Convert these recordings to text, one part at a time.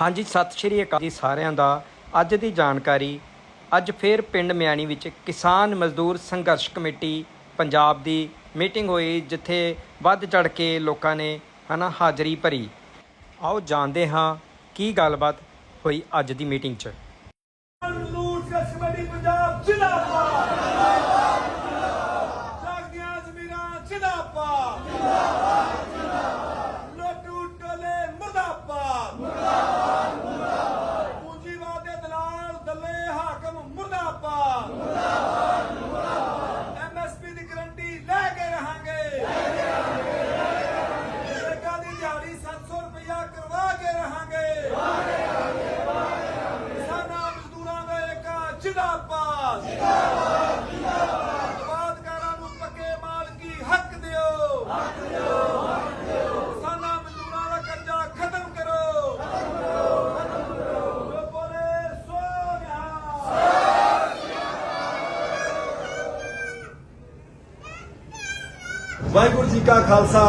ਹਾਂਜੀ, ਸਤਿ ਸ਼੍ਰੀ ਅਕਾਲ ਜੀ ਸਾਰਿਆਂ ਦਾ। ਅੱਜ ਦੀ ਜਾਣਕਾਰੀ, ਅੱਜ ਫੇਰ ਪਿੰਡ ਮਿਆਣੀ ਵਿੱਚ ਕਿਸਾਨ ਮਜ਼ਦੂਰ ਸੰਘਰਸ਼ ਕਮੇਟੀ ਪੰਜਾਬ ਦੀ ਮੀਟਿੰਗ ਹੋਈ, ਜਿੱਥੇ ਵੱਧ ਚੜ ਕੇ ਲੋਕਾਂ ਨੇ ਹਨਾ, ਹਾਜ਼ਰੀ ਭਰੀ। ਆਓ ਜਾਣਦੇ ਹਾਂ ਕੀ ਗੱਲਬਾਤ ਹੋਈ ਅੱਜ ਦੀ ਮੀਟਿੰਗ 'ਚ ਮਜ਼ਦੂਰ ਸੰਘਰਸ਼ ਕਮੇਟੀ ਪੰਜਾਬ ਜਿੰਦਾਬਾਦ ਜਾਗਦੀਆਂ ਜ਼ਮੀਰਾਂ ਜਿੰਦਾਬਾਦ ਲੋਟੂ ਟੋਲੇ ਮੁਰਦਾਬਾਦ ਪੂੰਜੀਵਾਦ ਦੇ ਦਲਾਲ ਦੱਲੇ ਹਾਕਮ ਮੁਰਦਾਬਾਦ ਐਮਐਸਪੀ ਦੀ ਗਰੰਟੀ ਲੈ ਕੇ ਰਹਾਂਗੇ ਸਰਕਾਰ ਦੀ ਦਿਹਾੜੀ 700 ਰੁਪਇਆ ਕਰਵਾ ਕੇ ਰਹਾਂਗੇ ਕਿਸਾਨਾਂ ਮਜ਼ਦੂਰਾਂ ਦਾ ਏਕਾ ਜਿੰਦਾਬਾਦ ਜਿੰਦਾਬਾਦ ਜਿੰਦਾਬਾਦ ਨੂੰ ਪੱਕੇ ਮਾਲਕੀ ਹੱਕ ਦਿਓ ਹੱਕ ਦਿਓ ਹੱਕ ਦਿਓ ਕਿਸਾਨਾਂ ਮਜ਼ਦੂਰਾਂ ਦਾ ਕਰਜ਼ਾ ਖਤਮ ਕਰੋ ਖਤਮ ਕਰੋ ਖਤਮ ਕਰੋ ਜੋ ਬੋਲੇ ਸੋ ਨਿਹਾਲ ਵਾਹਿਗੁਰੂ ਜੀ ਕਾ ਖਾਲਸਾ,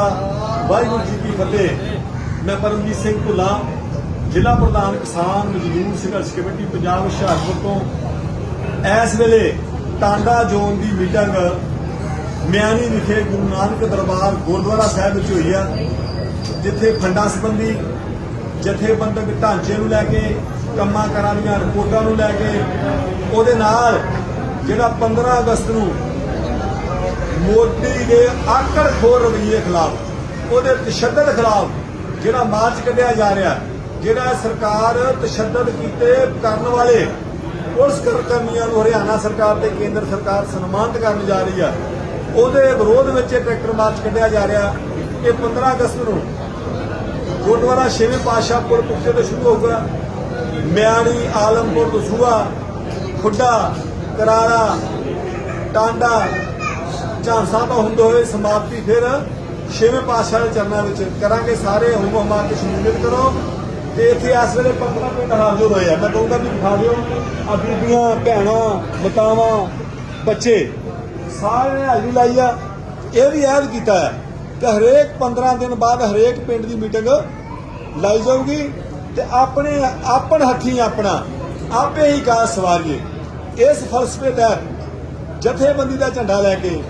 ਵਾਹਿਗੁਰੂ ਜੀ ਕੀ ਫਤਿਹ। ਮੈਂ ਪਰਮਜੀਤ ਸਿੰਘ ਭੁੱਲਾ, ਜ਼ਿਲ੍ਹਾ ਪ੍ਰਧਾਨ ਕਿਸਾਨ ਮਜ਼ਦੂਰ ਸੰਘਰਸ਼ ਕਮੇਟੀ, ਪੰਜਾਬ ਹੁਸ਼ਿਆਰਪੁਰ ਤੋਂ। ਇਸ ਵੇਲੇ ਟਾਂਡਾ ਜ਼ੋਨ ਦੀ ਮੀਟਿੰਗ ਮਿਆਨੀ ਵਿਖੇ ਗੁਰੂ ਨਾਨਕ ਦਰਬਾਰ ਗੁਰਦੁਆਰਾ ਸਾਹਿਬ ਵਿੱਚ ਹੋਈ ਆ, ਜਿੱਥੇ ਫੰਡਾਂ ਸੰਬੰਧੀ ਜਥੇਬੰਦਕ ਢਾਂਚੇ ਨੂੰ ਲੈ ਕੇ, ਕੰਮਾਂ ਕਾਰਾਂ ਦੀਆਂ ਰਿਪੋਰਟਾਂ ਨੂੰ ਲੈ ਕੇ, ਉਹਦੇ ਨਾਲ ਜਿਹੜਾ 15 ਅਗਸਤ ਨੂੰ ਮੋਦੀ ਦੇ ਆਕੜ ਖੋਰ ਰਵੱਈਏ ਖਿਲਾਫ, ਉਹਦੇ ਤਸ਼ੱਦਦ ਖਿਲਾਫ ਜਿਹੜਾ ਮਾਰਚ ਕੱਢਿਆ ਜਾ ਰਿਹਾ, ਜਿਹੜਾ ਸਰਕਾਰ ਤਸ਼ੱਦਦ ਕੀਤੇ ਕਰਨ ਵਾਲੇ ਪੁਲਿਸ ਕਰਮੀਆਂ ਨੂੰ ਹਰਿਆਣਾ ਸਰਕਾਰ ਤੇ ਕੇਂਦਰ ਸਰਕਾਰ ਸਨਮਾਨਿਤ ਕਰਨ ਜਾ ਰਹੀ ਆ। ਉਹਦੇ ਵਿਰੋਧ ਵਿੱਚ ਇਹ ਟਰੈਕਟਰ ਮਾਰਚ ਕੱਢਿਆ ਜਾ ਰਿਹਾ। ਇਹ 15 ਅਗਸਤ ਨੂੰ ਗੁਰਦੁਆਰਾ ਛੇਵੇਂ ਪਾਤਸ਼ਾਹ ਪੁਰ ਪੁੱਕੇ ਤੋਂ ਸ਼ੁਰੂ ਹੋਊਗਾ। ਮਿਆਣੀ, ਆਲਮਪੁਰ ਦਸੂਆ ਖੁੱਡਾ, ਕਰਾਰਾ, ਟਾਂਡਾ ਝਾਂਸਾ ਤੋਂ ਹੁੰਦੇ ਹੋਏ ਸਮਾਪਤੀ ਫਿਰ ਛੇਵੇਂ ਪਾਤਸ਼ਾਹ ਦੇ ਚਰਨਾਂ ਵਿੱਚ ਕਰਾਂਗੇ ਸਾਰੇ ਹੁਮ ਹੁਮਾ ਕੇ ਸ਼ਮੂਲੀਅਤ ਕਰੋ। ਤੇ ਇੱਥੇ ਇਸ ਵੇਲੇ 15 ਪਿੰਡ ਹਾਜ਼ਰ ਹੋਏ ਆ। ਮੈਂ ਕਹੂੰਗਾ ਵੀ ਦਿਖਾ ਦਿਓ ਆ ਬੀਬੀਆਂ, ਭੈਣਾਂ, ਮਤਾਵਾਂ, ਬੱਚੇ, ਸਾਰੇ ਨੇ ਹਾਜ਼ਰੀ ਲਾਈ ਆ। ਇਹ ਵੀ ਐਲਾਨ ਕੀਤਾ ਹੈ ਕਿ ਹਰੇਕ 15 ਦਿਨ ਬਾਅਦ ਹਰੇਕ ਪਿੰਡ ਦੀ ਮੀਟਿੰਗ ਲਾਈ ਜਾਊਗੀ ਤੇ ਆਪਣੇ, ਆਪਣ ਹੱਥੀ ਆਪਣਾ, ਆਪੇ ਹੀ ਕਾਜ ਸਵਾਰੀਏ। ਇਸ ਫਲਸਫੇ ਤਹਿਤ ਜਥੇਬੰਦੀ ਦਾ ਝੰਡਾ ਲੈ ਕੇ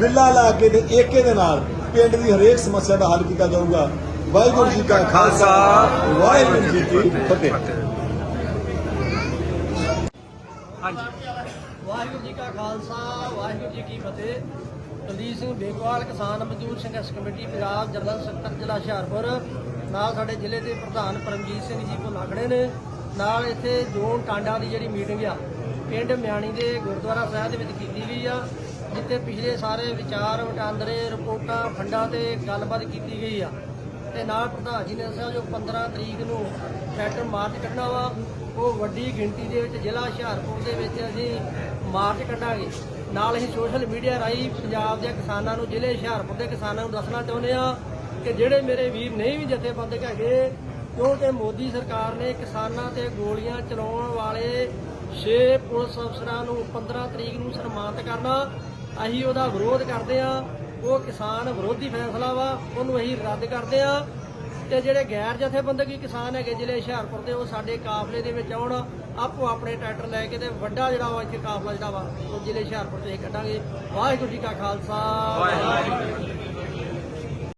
ਬਿੱਲਾ ਲਾ ਕੇ ਤੇ ਏਕੇ ਦੇ ਨਾਲ ਪਿੰਡ ਦੀ ਹਰੇਕ ਸਮੱਸਿਆ ਦਾ ਹੱਲ ਕੀਤਾ ਜਾਊਗਾ। ਵਾਹਿਗੁਰੂ ਜੀ ਕਾ ਖਾਲਸਾ ਵਾਹਿਗੁਰੂ ਜੀ ਕੀ ਫਤਿਹ। ਵਾਹਿਗੁਰੂ ਜੀ ਕਾ ਖਾਲਸਾ ਵਾਹਿਗੁਰੂ ਜੀ ਕੀ ਫਤਿਹ। ਕੁਲਦੀਪ ਸਿੰਘ ਬੇਗਵਾਲ ਕਿਸਾਨ ਮਜ਼ਦੂਰ ਸੰਘਰਸ਼ ਕਮੇਟੀ ਪੰਜਾਬ ਜਨਰਲ ਸਕੱਤਰ ਜ਼ਿਲ੍ਹਾ ਹੁਸ਼ਿਆਰਪੁਰ। ਨਾਲ ਸਾਡੇ ਜ਼ਿਲ੍ਹੇ ਦੇ ਪ੍ਰਧਾਨ ਪਰਮਜੀਤ ਸਿੰਘ ਜੀ ਕੋ ਲਾਗੜੇ ਨੇ। ਨਾਲ ਇੱਥੇ ਜੋਨ ਟਾਂਡਾ ਦੀ ਜਿਹੜੀ ਮੀਟਿੰਗ ਆ ਪਿੰਡ ਮਿਆਣੀ ਦੇ ਗੁਰਦੁਆਰਾ ਸਾਹਿਬ ਦੇ ਵਿੱਚ ਕੀਤੀ ਗਈ ਆ। ਜਿੱਥੇ ਪਿਛਲੇ ਸਾਰੇ ਵਿਚਾਰ, ਵਟਾਂਦਰੇ, ਰਿਪੋਰਟਾਂ, ਫੰਡਾਂ ਤੇ ਗੱਲਬਾਤ ਕੀਤੀ ਗਈ ਆ। ਤੇ ਨਾਲ ਪ੍ਰਧਾਨ ਜੀ ਨੇ ਦੱਸਿਆ ਜੋ 15 ਤਰੀਕ ਨੂੰ ਟਰੈਕਟਰ ਮਾਰਚ ਕੱਢਣਾ ਵਾ, ਉਹ ਵੱਡੀ ਗਿਣਤੀ ਦੇ ਵਿੱਚ ਜ਼ਿਲ੍ਹਾ ਹੁਸ਼ਿਆਰਪੁਰ ਦੇ ਵਿੱਚ ਅਸੀਂ ਮਾਰਚ ਕੱਢਾਂਗੇ। ਨਾਲ ਅਸੀਂ ਸੋਸ਼ਲ ਮੀਡੀਆ ਰਾਹੀਂ ਪੰਜਾਬ ਦੇ ਕਿਸਾਨਾਂ ਨੂੰ, ਜ਼ਿਲ੍ਹੇ ਹੁਸ਼ਿਆਰਪੁਰ ਦੇ ਕਿਸਾਨਾਂ ਨੂੰ ਦੱਸਣਾ ਚਾਹੁੰਦੇ ਆ ਕਿ ਜਿਹੜੇ ਮੇਰੇ ਵੀਰ ਨਹੀਂ ਵੀ ਜਥੇਬੰਦਕ ਹੈਗੇ ਕਿਉਂਕਿ ਮੋਦੀ ਸਰਕਾਰ ਨੇ ਕਿਸਾਨਾਂ ਤੇ ਗੋਲੀਆਂ ਚਲਾਉਣ ਵਾਲੇ 6 ਪੁਲਿਸ ਅਫਸਰਾਂ ਨੂੰ 15 ਤਰੀਕ ਨੂੰ ਸਨਮਾਨਿਤ ਕਰਨਾ ਅਸੀਂ ਉਹਦਾ ਵਿਰੋਧ ਕਰਦੇ ਆ ਉਹ ਕਿਸਾਨ ਵਿਰੋਧੀ ਫੈਸਲਾ ਵਾ, ਉਹਨੂੰ ਅਸੀਂ ਰੱਦ ਕਰਦੇ ਆ ਤੇ ਜਿਹੜੇ ਗੈਰ ਜਥੇਬੰਦਕੀ ਕਿਸਾਨ ਹੈਗੇ ਜ਼ਿਲ੍ਹੇ ਹੁਸ਼ਿਆਰਪੁਰ ਦੇ, ਉਹ ਸਾਡੇ ਕਾਫਲੇ ਦੇ ਵਿੱਚ ਆਉਣ, ਆਪੋ ਆਪਣੇ ਟਰੈਕਟਰ ਲੈ ਕੇ ਤੇ ਵੱਡਾ ਜਿਹੜਾ ਵਾ ਇੱਥੇ ਕਾਫਲਾ ਜਿਹੜਾ ਵਾ, ਉਹ ਜ਼ਿਲ੍ਹੇ ਹੁਸ਼ਿਆਰਪੁਰ ਤੋਂ ਇਹ ਕੱਢਾਂਗੇ। ਵਾਹਿਗੁਰੂ ਜੀ ਕਾ ਖਾਲਸਾ। ਵਾਹਿਗੁਰੂ